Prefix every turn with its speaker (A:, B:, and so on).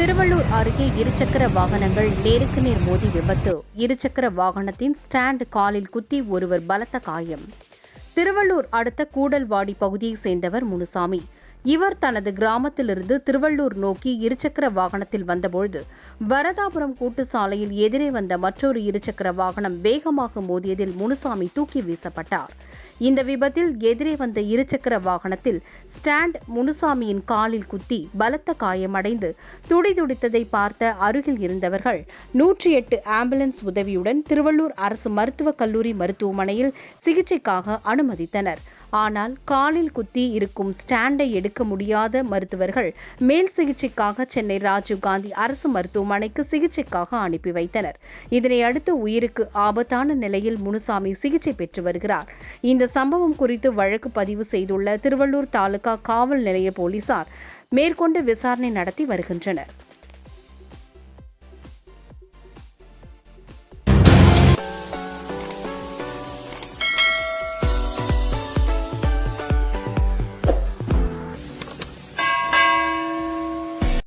A: திருவள்ளூர் அருகே இருசக்கர வாகனங்கள் நேருக்கு நேர் மோதி விபத்து. இருசக்கர வாகனத்தின் ஸ்டாண்ட் காலில் குத்தி ஒருவர் பலத்த காயம். திருவள்ளூர் அடுத்த கூடல்வாடி பகுதியைச் சேர்ந்தவர் முனுசாமி. இவர் தனது கிராமத்திலிருந்து திருவள்ளூர் நோக்கி இருசக்கர வாகனத்தில் வந்தபொழுது வரதாபுரம் கூட்டு சாலையில் எதிரே வந்த மற்றொரு இருசக்கர வாகனம் வேகமாக மோதியதில் முனுசாமி தூக்கி வீசப்பட்டார். இந்த விபத்தில் எதிரே வந்த இருசக்கர வாகனத்தில் ஸ்டாண்ட் முனுசாமியின் காலில் குத்தி பலத்த காயமடைந்து துடிதுடித்ததை பார்த்த அருகில் இருந்தவர்கள் நூற்றி எட்டு ஆம்புலன்ஸ் உதவியுடன் திருவள்ளூர் அரசு மருத்துவக் கல்லூரி மருத்துவமனையில் சிகிச்சைக்காக அனுமதித்தனர். ஆனால் காலில் குத்தி இருக்கும் ஸ்டாண்டை எடுக்க முடியாத மருத்துவர்கள் மேல் சிகிச்சைக்காக சென்னை ராஜீவ்காந்தி அரசு மருத்துவமனைக்கு சிகிச்சைக்காக அனுப்பி வைத்தனர். இதனையடுத்து உயிருக்கு ஆபத்தான நிலையில் முனுசாமி சிகிச்சை பெற்று வருகிறார். இந்த சம்பவம் குறித்து வழக்கு பதிவு செய்துள்ள திருவள்ளூர் தாலுகா காவல் நிலைய போலீசார் மேற்கொண்டு விசாரணை நடத்தி வருகின்றனர்.